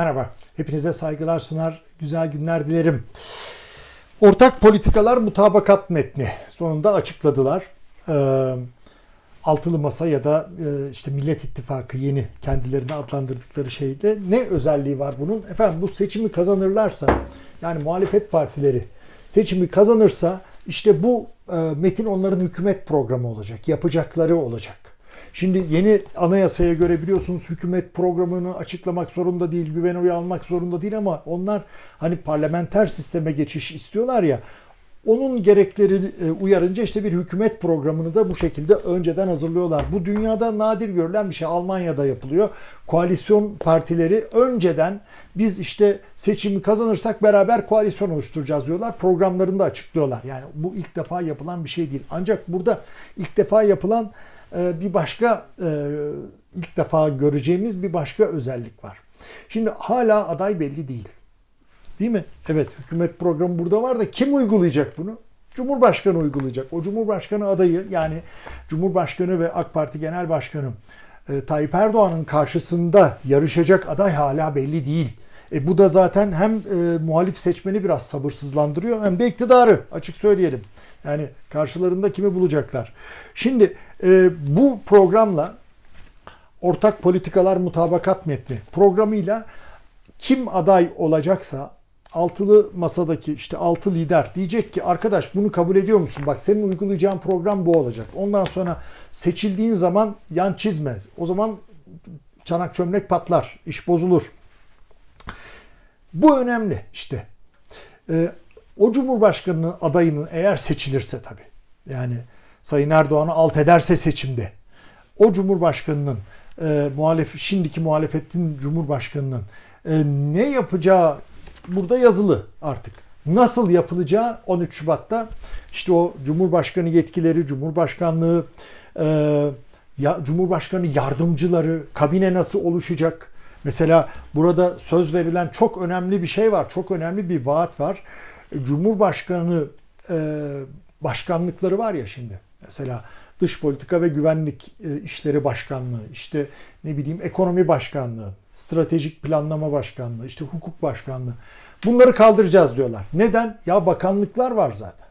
Merhaba, hepinize saygılar sunar, güzel günler dilerim. Ortak politikalar mutabakat metni sonunda açıkladılar. Ee, Altılı Masa ya da e, işte Millet İttifakı yeni kendilerini adlandırdıkları şeyde ne özelliği var bunun? Efendim bu seçimi kazanırlarsa yani muhalefet partileri seçimi kazanırsa işte bu e, metin onların hükümet programı olacak, yapacakları olacak. Şimdi yeni anayasaya göre biliyorsunuz hükümet programını açıklamak zorunda değil, güven oyu almak zorunda değil ama onlar hani parlamenter sisteme geçiş istiyorlar ya. Onun gerekleri e, uyarınca işte bir hükümet programını da bu şekilde önceden hazırlıyorlar. Bu dünyada nadir görülen bir şey. Almanya'da yapılıyor. Koalisyon partileri önceden biz işte seçimi kazanırsak beraber koalisyon oluşturacağız diyorlar. Programlarını da açıklıyorlar. Yani bu ilk defa yapılan bir şey değil. Ancak burada ilk defa yapılan bir başka e, ilk defa göreceğimiz bir başka özellik var. Şimdi hala aday belli değil. Değil mi? Evet hükümet programı burada var da kim uygulayacak bunu? Cumhurbaşkanı uygulayacak. O Cumhurbaşkanı adayı yani Cumhurbaşkanı ve AK Parti Genel Başkanı e, Tayyip Erdoğan'ın karşısında yarışacak aday hala belli değil. E bu da zaten hem e, muhalif seçmeni biraz sabırsızlandırıyor hem de iktidarı açık söyleyelim. Yani karşılarında kimi bulacaklar. Şimdi e, bu programla ortak politikalar mutabakat metni programıyla kim aday olacaksa altılı masadaki işte altı lider diyecek ki arkadaş bunu kabul ediyor musun? Bak senin uygulayacağın program bu olacak. Ondan sonra seçildiğin zaman yan çizme. O zaman çanak çömlek patlar, iş bozulur. Bu önemli işte. Ee, o Cumhurbaşkanı adayının eğer seçilirse tabii yani Sayın Erdoğan'ı alt ederse seçimde o Cumhurbaşkanının e, muhalef şimdiki muhalefetin Cumhurbaşkanının e, ne yapacağı burada yazılı artık. Nasıl yapılacağı 13 Şubat'ta işte o Cumhurbaşkanı yetkileri, Cumhurbaşkanlığı, e, ya, Cumhurbaşkanı yardımcıları, kabine nasıl oluşacak? Mesela burada söz verilen çok önemli bir şey var, çok önemli bir vaat var. Cumhurbaşkanı e, başkanlıkları var ya şimdi. Mesela dış politika ve güvenlik e, işleri başkanlığı, işte ne bileyim ekonomi başkanlığı, stratejik planlama başkanlığı, işte hukuk başkanlığı. Bunları kaldıracağız diyorlar. Neden? Ya bakanlıklar var zaten.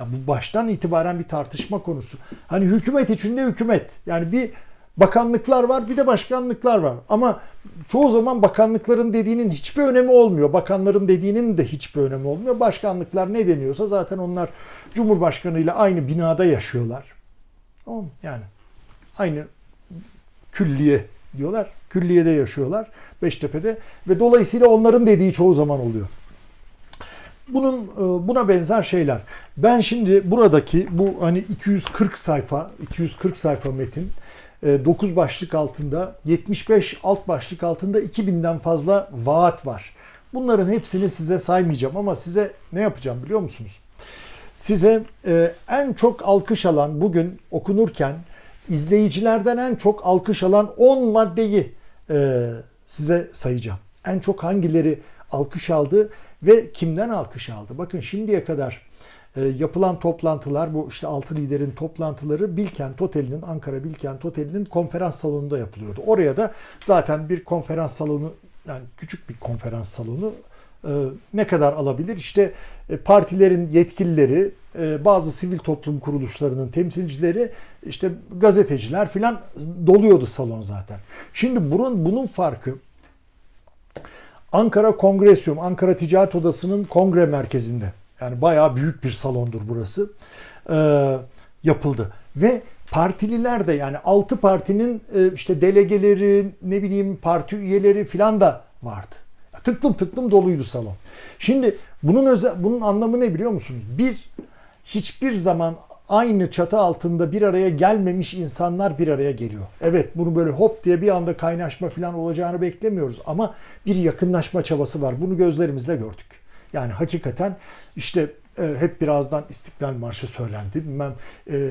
Ya bu baştan itibaren bir tartışma konusu. Hani hükümet içinde hükümet. Yani bir bakanlıklar var bir de başkanlıklar var. Ama çoğu zaman bakanlıkların dediğinin hiçbir önemi olmuyor. Bakanların dediğinin de hiçbir önemi olmuyor. Başkanlıklar ne deniyorsa zaten onlar Cumhurbaşkanı ile aynı binada yaşıyorlar. Tamam Yani aynı külliye diyorlar. Külliyede yaşıyorlar Beştepe'de ve dolayısıyla onların dediği çoğu zaman oluyor. Bunun buna benzer şeyler. Ben şimdi buradaki bu hani 240 sayfa, 240 sayfa metin 9 başlık altında 75 alt başlık altında 2000'den fazla vaat var. Bunların hepsini size saymayacağım ama size ne yapacağım biliyor musunuz? Size en çok alkış alan bugün okunurken izleyicilerden en çok alkış alan 10 maddeyi size sayacağım. En çok hangileri alkış aldı ve kimden alkış aldı? Bakın şimdiye kadar yapılan toplantılar bu işte altı liderin toplantıları Bilkent Oteli'nin Ankara Bilkent Oteli'nin konferans salonunda yapılıyordu. Oraya da zaten bir konferans salonu yani küçük bir konferans salonu ne kadar alabilir? İşte partilerin yetkilileri, bazı sivil toplum kuruluşlarının temsilcileri, işte gazeteciler filan doluyordu salon zaten. Şimdi bunun bunun farkı Ankara Kongresyum, Ankara Ticaret Odası'nın kongre merkezinde. Yani bayağı büyük bir salondur burası. E, yapıldı. Ve partililer de yani altı partinin e, işte delegeleri, ne bileyim parti üyeleri filan da vardı. Tıklım tıklım doluydu salon. Şimdi bunun özel, bunun anlamı ne biliyor musunuz? Bir, hiçbir zaman aynı çatı altında bir araya gelmemiş insanlar bir araya geliyor. Evet bunu böyle hop diye bir anda kaynaşma falan olacağını beklemiyoruz ama bir yakınlaşma çabası var. Bunu gözlerimizle gördük. Yani hakikaten işte e, hep birazdan İstiklal Marşı söylendi. Bilmem e,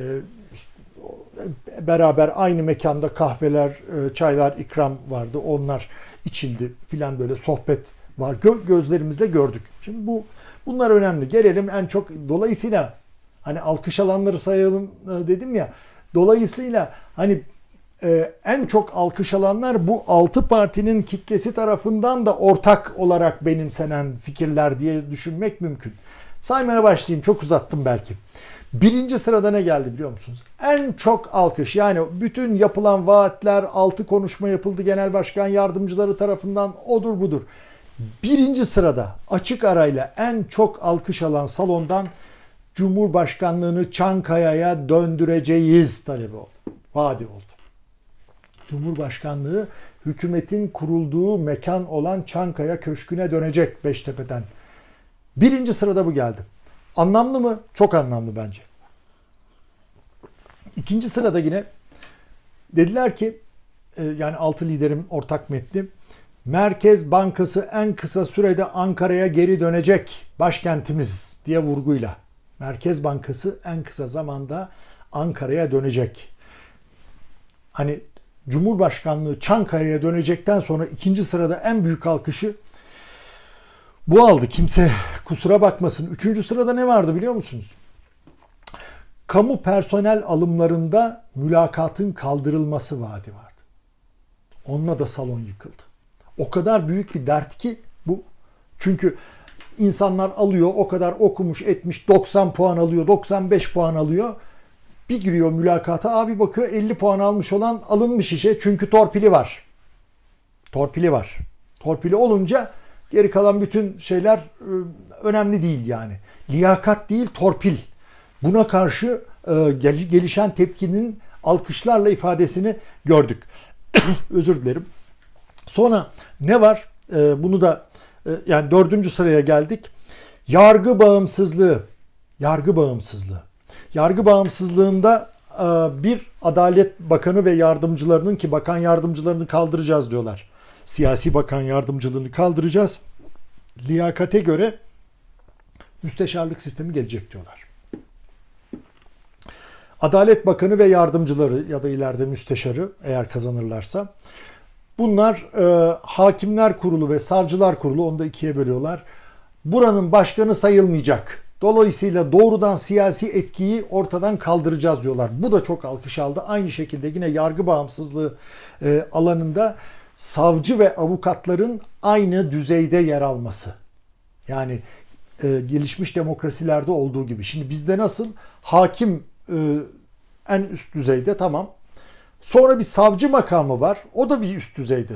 beraber aynı mekanda kahveler, e, çaylar ikram vardı. Onlar içildi filan böyle sohbet var. Gö- gözlerimizle gördük. Şimdi bu bunlar önemli. Gelelim en çok dolayısıyla hani alkış alanları sayalım dedim ya. Dolayısıyla hani e, en çok alkış alanlar bu altı partinin kitlesi tarafından da ortak olarak benimsenen fikirler diye düşünmek mümkün. Saymaya başlayayım. Çok uzattım belki. Birinci sırada ne geldi biliyor musunuz? En çok alkış yani bütün yapılan vaatler, altı konuşma yapıldı genel başkan yardımcıları tarafından odur budur. Birinci sırada açık arayla en çok alkış alan salondan Cumhurbaşkanlığını Çankaya'ya döndüreceğiz talebi oldu. Vaadi oldu. Cumhurbaşkanlığı hükümetin kurulduğu mekan olan Çankaya Köşkü'ne dönecek Beştepe'den. Birinci sırada bu geldi. Anlamlı mı? Çok anlamlı bence. İkinci sırada yine dediler ki e, yani altı liderim ortak metni Merkez Bankası en kısa sürede Ankara'ya geri dönecek başkentimiz diye vurguyla. Merkez Bankası en kısa zamanda Ankara'ya dönecek. Hani Cumhurbaşkanlığı Çankaya'ya dönecekten sonra ikinci sırada en büyük alkışı bu aldı. Kimse kusura bakmasın. Üçüncü sırada ne vardı biliyor musunuz? Kamu personel alımlarında mülakatın kaldırılması vaadi vardı. Onunla da salon yıkıldı. O kadar büyük bir dert ki bu. Çünkü insanlar alıyor o kadar okumuş etmiş 90 puan alıyor 95 puan alıyor. Bir giriyor mülakata abi bakıyor 50 puan almış olan alınmış işe çünkü torpili var. Torpili var. Torpili olunca geri kalan bütün şeyler e, önemli değil yani. Liyakat değil torpil. Buna karşı e, gelişen tepkinin alkışlarla ifadesini gördük. Özür dilerim. Sonra ne var? Bunu da yani dördüncü sıraya geldik. Yargı bağımsızlığı. Yargı bağımsızlığı. Yargı bağımsızlığında bir Adalet Bakanı ve yardımcılarının ki bakan yardımcılarını kaldıracağız diyorlar. Siyasi bakan yardımcılığını kaldıracağız. Liyakate göre müsteşarlık sistemi gelecek diyorlar. Adalet Bakanı ve yardımcıları ya da ileride müsteşarı eğer kazanırlarsa bunlar e, Hakimler Kurulu ve Savcılar Kurulu onu da ikiye bölüyorlar. Buranın başkanı sayılmayacak. Dolayısıyla doğrudan siyasi etkiyi ortadan kaldıracağız diyorlar. Bu da çok alkış aldı. Aynı şekilde yine yargı bağımsızlığı e, alanında savcı ve avukatların aynı düzeyde yer alması. Yani e, gelişmiş demokrasilerde olduğu gibi. Şimdi bizde nasıl hakim e, en üst düzeyde tamam. Sonra bir savcı makamı var. O da bir üst düzeyde.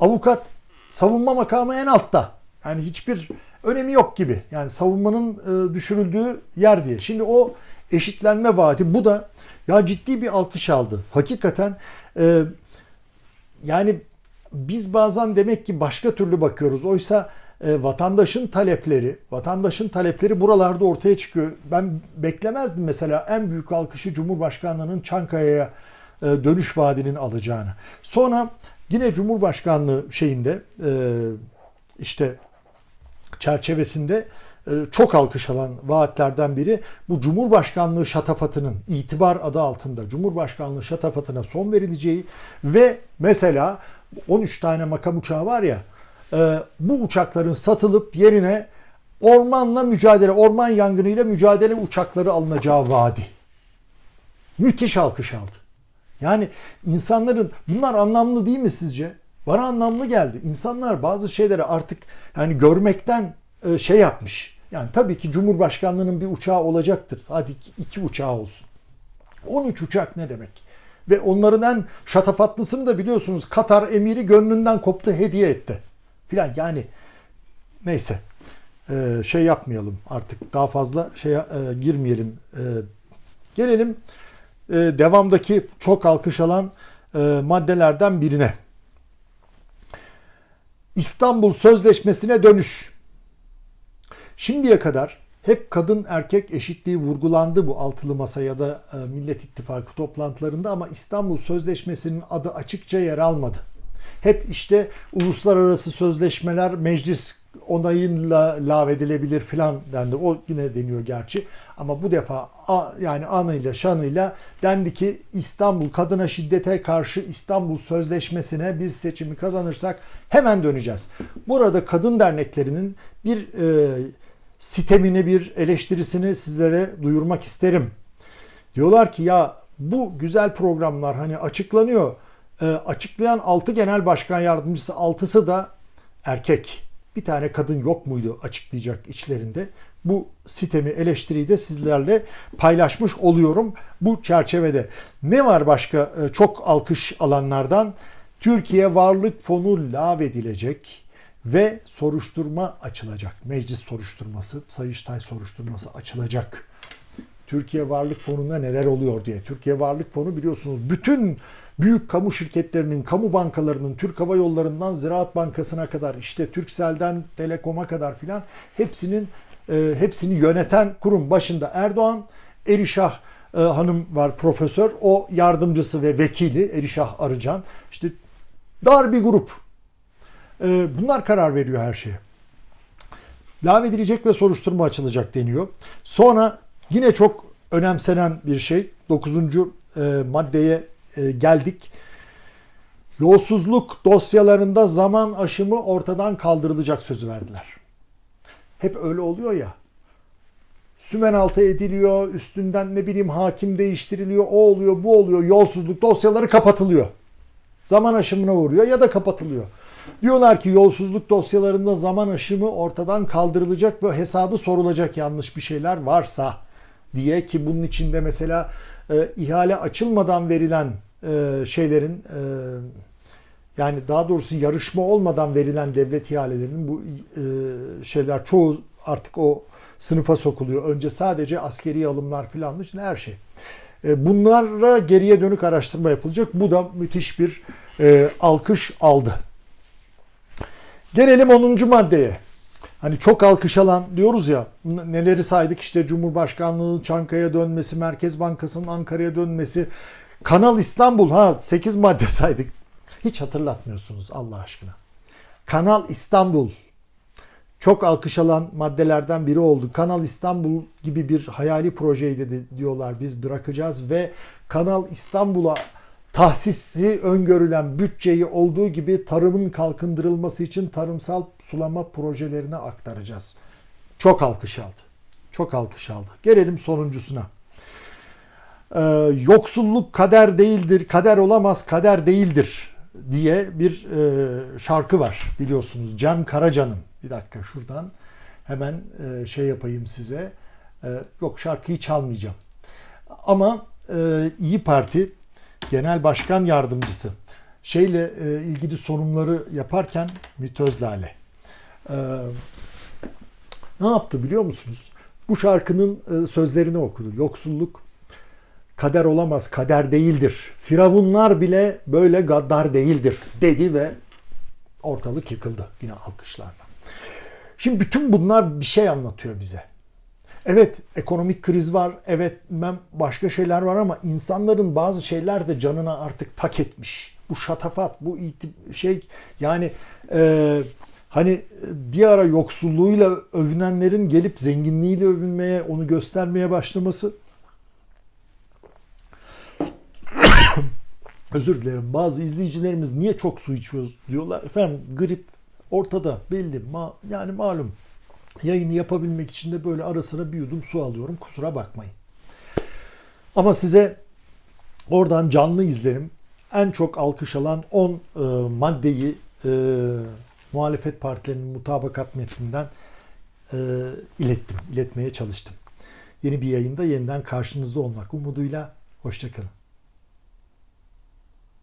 Avukat savunma makamı en altta. Yani hiçbir önemi yok gibi. Yani savunmanın e, düşürüldüğü yer diye. Şimdi o eşitlenme vaadi bu da ya ciddi bir alkış aldı. Hakikaten e, yani biz bazen demek ki başka türlü bakıyoruz. Oysa e, vatandaşın talepleri, vatandaşın talepleri buralarda ortaya çıkıyor. Ben beklemezdim mesela en büyük alkışı Cumhurbaşkanlığının Çankaya'ya dönüş vaadinin alacağını. Sonra yine Cumhurbaşkanlığı şeyinde işte çerçevesinde e, çok alkış alan vaatlerden biri bu Cumhurbaşkanlığı şatafatının itibar adı altında Cumhurbaşkanlığı şatafatına son verileceği ve mesela 13 tane makam uçağı var ya e, bu uçakların satılıp yerine ormanla mücadele, orman yangınıyla mücadele uçakları alınacağı vaadi. Müthiş alkış aldı. Yani insanların bunlar anlamlı değil mi sizce? Bana anlamlı geldi. İnsanlar bazı şeyleri artık yani görmekten e, şey yapmış. Yani tabii ki Cumhurbaşkanlığının bir uçağı olacaktır. Hadi iki, iki uçağı olsun. 13 uçak ne demek? Ve onların en şatafatlısını da biliyorsunuz Katar emiri gönlünden koptu hediye etti. Filan yani neyse e, şey yapmayalım artık daha fazla şeye e, girmeyelim. Gelelim devamdaki çok alkış alan maddelerden birine. İstanbul Sözleşmesi'ne dönüş. Şimdiye kadar hep kadın erkek eşitliği vurgulandı bu altılı masa ya da e, Millet İttifakı toplantılarında ama İstanbul Sözleşmesi'nin adı açıkça yer almadı. Hep işte uluslararası sözleşmeler meclis onayıyla lağvedilebilir filan dendi. O yine deniyor gerçi. Ama bu defa yani anıyla şanıyla dendi ki İstanbul kadına şiddete karşı İstanbul Sözleşmesi'ne biz seçimi kazanırsak hemen döneceğiz. Burada kadın derneklerinin bir e, sitemini bir eleştirisini sizlere duyurmak isterim. Diyorlar ki ya bu güzel programlar hani açıklanıyor. Ee, açıklayan 6 genel başkan yardımcısı 6'sı da erkek. Bir tane kadın yok muydu açıklayacak içlerinde? Bu sitemi eleştiriyi de sizlerle paylaşmış oluyorum bu çerçevede. Ne var başka e, çok alkış alanlardan? Türkiye Varlık Fonu lağvedilecek ve soruşturma açılacak. Meclis soruşturması, Sayıştay soruşturması açılacak. Türkiye Varlık Fonu'nda neler oluyor diye. Türkiye Varlık Fonu biliyorsunuz bütün büyük kamu şirketlerinin, kamu bankalarının, Türk Hava Yolları'ndan Ziraat Bankası'na kadar, işte Turkcell'den Telekom'a kadar filan hepsinin e, hepsini yöneten kurum başında Erdoğan, Erişah e, hanım var profesör, o yardımcısı ve vekili Erişah Arıcan. İşte dar bir grup. E, bunlar karar veriyor her şeye. Lağvedilecek ve soruşturma açılacak deniyor. Sonra yine çok önemsenen bir şey 9. maddeye e, geldik. Yolsuzluk dosyalarında zaman aşımı ortadan kaldırılacak sözü verdiler. Hep öyle oluyor ya. Sümen altı ediliyor, üstünden ne bileyim hakim değiştiriliyor, o oluyor, bu oluyor, yolsuzluk dosyaları kapatılıyor. Zaman aşımına uğruyor ya da kapatılıyor. Diyorlar ki yolsuzluk dosyalarında zaman aşımı ortadan kaldırılacak ve hesabı sorulacak yanlış bir şeyler varsa diye ki bunun içinde mesela e, ihale açılmadan verilen e, şeylerin e, yani daha doğrusu yarışma olmadan verilen devlet ihalelerinin bu e, şeyler çoğu artık o sınıfa sokuluyor. Önce sadece askeri alımlar filan için her şey. E, bunlara geriye dönük araştırma yapılacak. Bu da müthiş bir e, alkış aldı. Gelelim 10. maddeye. Hani çok alkış alan diyoruz ya neleri saydık işte Cumhurbaşkanlığı Çankaya dönmesi, Merkez Bankası'nın Ankara'ya dönmesi, Kanal İstanbul ha 8 madde saydık. Hiç hatırlatmıyorsunuz Allah aşkına. Kanal İstanbul çok alkış alan maddelerden biri oldu. Kanal İstanbul gibi bir hayali projeydi de diyorlar biz bırakacağız ve Kanal İstanbul'a tahsisi öngörülen bütçeyi olduğu gibi tarımın kalkındırılması için tarımsal sulama projelerine aktaracağız. Çok alkış aldı. Çok alkış aldı. Gelelim sonuncusuna. Ee, yoksulluk kader değildir, kader olamaz, kader değildir diye bir e, şarkı var biliyorsunuz. Cem Karaca'nın. Bir dakika şuradan hemen e, şey yapayım size. E, yok şarkıyı çalmayacağım. Ama e, İyi Parti Genel Başkan Yardımcısı şeyle e, ilgili sorunları yaparken Ümit Özdağ'le e, ne yaptı biliyor musunuz? Bu şarkının e, sözlerini okudu. Yoksulluk kader olamaz, kader değildir. Firavunlar bile böyle gaddar değildir dedi ve ortalık yıkıldı yine alkışlarla. Şimdi bütün bunlar bir şey anlatıyor bize. Evet ekonomik kriz var, evet başka şeyler var ama insanların bazı şeyler de canına artık tak etmiş. Bu şatafat, bu şey yani e, hani bir ara yoksulluğuyla övünenlerin gelip zenginliğiyle övünmeye, onu göstermeye başlaması. Özür dilerim. Bazı izleyicilerimiz niye çok su içiyoruz diyorlar. Efendim grip ortada belli. Ma yani malum yayını yapabilmek için de böyle ara sıra bir yudum su alıyorum kusura bakmayın. Ama size oradan canlı izlerim en çok alkış alan 10 e, maddeyi e, muhalefet partilerinin mutabakat metninden e, ilettim, iletmeye çalıştım. Yeni bir yayında yeniden karşınızda olmak umuduyla hoşçakalın.